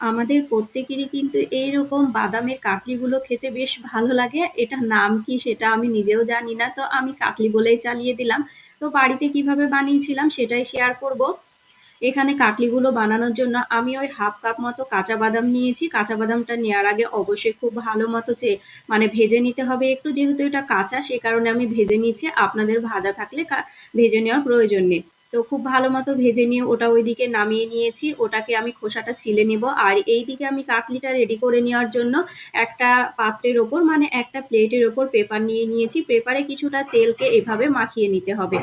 আমাদের প্রত্যেকেরই কিন্তু এইরকম বাদামের কাটলিগুলো খেতে বেশ ভালো লাগে। এটার নাম কি সেটা আমি নিজেও জানি না। তো আমি কাটলি বলেই চালিয়ে দিলাম। তো বাড়িতে কীভাবে বানিয়েছিলাম সেটাই শেয়ার করব। এখানে কাটলিগুলো বানানোর জন্য আমি ওই হাফ কাপ মতো কাঁচা বাদাম নিয়েছি কাঁচা বাদামটা নেওয়ার আগে অবশ্যই খুব ভালো মতো মানে ভেজে নিতে হবে একটু, যেহেতু এটা কাঁচা, সে কারণে আমি ভেজে নিচ্ছি আপনাদের ভাজা থাকলে ভেজে নেওয়ার প্রয়োজন নেই তো খুব ভালো মতো ভেজে নিয়ে ওটা ওইদিকে নামিয়ে নিয়েছি। ওটাকে আমি খোসাটা ছিলে নেব। আর এই দিকে আমি কাটলিটা রেডি করে নেওয়ার জন্য একটা পাত্রের ওপর মানে একটা প্লেটের ওপর পেপার নিয়ে নিয়েছি। পেপারে কিছুটা তেলকে এভাবে মাখিয়ে নিতে হবে।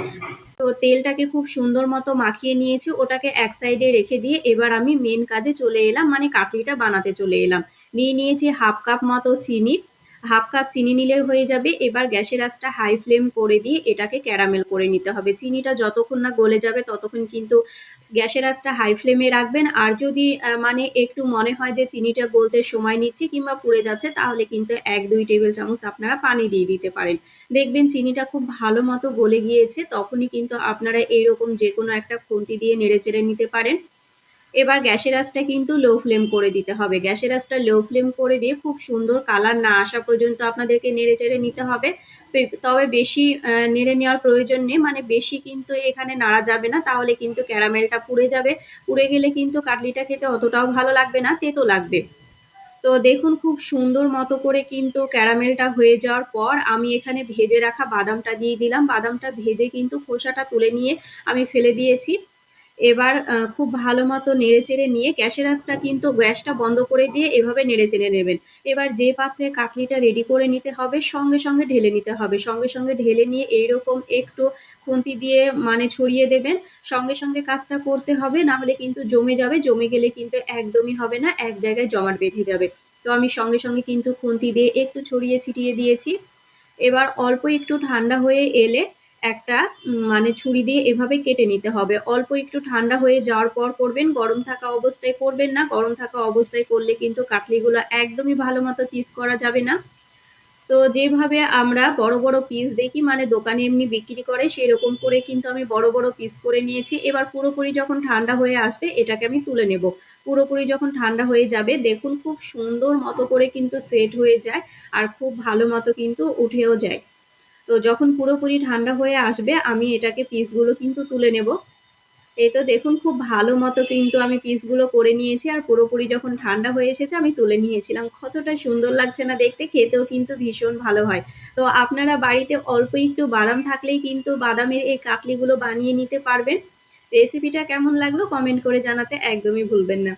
তো তেলটাকে খুব সুন্দর মতো মাখিয়ে নিয়েছি। ওটাকে এক সাইডে রেখে দিয়ে এবার আমি মেন কাজে চলে এলাম মানে কাটলিটা বানাতে চলে এলাম। নিয়ে নিয়েছি হাফ কাপ মতো চিনি। হাফ কাপ চিনি নিলে হয়ে যাবে। এবার গ্যাসের আঁচটা হাই ফ্লেম করে দিয়ে এটাকে ক্যারামেল করে নিতে হবে। চিনিটা যতক্ষণ না গলে যাবে ততক্ষণ কিন্তু গ্যাসের আঁচটা হাই ফ্লেমে রাখবেন। আর যদি মানে একটু মনে হয় যে চিনিটা গলতে সময় নিচ্ছে কিংবা পুড়ে যাচ্ছে, তাহলে কিন্তু এক দুই টেবিল চামচ আপনারা পানি দিয়ে দিতে পারেন। দেখবেন চিনিটা খুব ভালো মতো গলে গিয়েছে, তখনই কিন্তু আপনারা এইরকম যে কোনো একটা খুন্তি দিয়ে নেড়ে চেড়ে নিতে পারেন। এবার গ্যাসের আঁচটা কিন্তু লো ফ্লেম করে দিতে হবে। গ্যাসের আঁচটা লো ফ্লেম করে দিয়ে খুব সুন্দর কালার না আসা পর্যন্ত আপনাদেরকে নেড়ে চেড়ে নিতে হবে। তবে বেশি নেড়ে নেওয়ার প্রয়োজন নেই। মানে বেশি কিন্তু এখানে নাড়া যাবে না, তাহলে কিন্তু ক্যারামেলটা পুড়ে যাবে। পুড়ে গেলে কিন্তু কাটলিটা খেতে অতটাও ভালো লাগবে না, তেতো লাগবে। তো দেখুন খুব সুন্দর মতো করে কিন্তু ক্যারামেলটা হয়ে যাওয়ার পর আমি এখানে ভেজে রাখা বাদামটা দিয়ে দিলাম। বাদামটা ভেজে কিন্তু খোসাটা তুলে নিয়ে আমি ফেলে দিয়েছি। এবার খুব ভালো মতো নেড়ে চেড়ে নিয়ে গ্যাসের আঁচটা কিন্তু গ্যাসটা বন্ধ করে দিয়ে এভাবে নেড়ে চেড়ে নেবেন। এবার যে পাত্রে কাটলিটা রেডি করে নিতে হবে, সঙ্গে সঙ্গে ঢেলে নিতে হবে। সঙ্গে সঙ্গে ঢেলে নিয়ে এইরকম একটু খুন্তি দিয়ে মানে ছড়িয়ে দেবেন। সঙ্গে সঙ্গে কাজটা করতে হবে, না হলে কিন্তু জমে যাবে। জমে গেলে কিন্তু একদমই হবে না, এক জায়গায় জমাট বেঁধে যাবে। তো আমি সঙ্গে সঙ্গে কিন্তু খুন্তি দিয়ে একটু ছড়িয়ে ছিটিয়ে দিয়েছি। এবার অল্প একটু ঠান্ডা হয়ে এলে একটা মানে ছুরি দিয়ে এভাবে কেটে নিতে হবে। অল্প একটু ঠান্ডা হয়ে যাওয়ার পর করবেন, গরম থাকা অবস্থায় করবেন না। গরম থাকা অবস্থায় করলে কিন্তু কাটলিগুলো একদমই ভালো মতো পিস করা যাবে না। তো যেভাবে আমরা বড় বড় পিস দেখি মানে দোকানে এমনি বিক্রি করে, সেরকম করে কিন্তু আমি বড় বড় পিস করে নিয়েছি। এবার পুরোপুরি যখন ঠান্ডা হয়ে আসবে, এটাকে আমি তুলে নেব। পুরোপুরি যখন ঠান্ডা হয়ে যাবে, দেখুন খুব সুন্দর মতো করে কিন্তু সেট হয়ে যায় আর খুব ভালো মতো কিন্তু উঠেও যায়। তো যখন পুরোপুরি ঠান্ডা হয়ে আসবে, আমি এটাকে পিসগুলো কিন্তু তুলে নেব। এই তো দেখুন, খুব ভালো মতো কিন্তু আমি পিসগুলো করে নিয়েছি আর পুরোপুরি যখন ঠান্ডা হয়ে এসেছে, আমি তুলে নিয়েছিলাম। কতটা সুন্দর লাগছে না দেখতে, খেতেও কিন্তু ভীষণ ভালো হয়। তো আপনারা বাড়িতে অল্প একটু বাদাম থাকলেই কিন্তু বাদামের এই কাটলিগুলো বানিয়ে নিতে পারবেন। রেসিপিটা কেমন লাগল কমেন্ট করে জানাতে একদমই ভুলবেন না।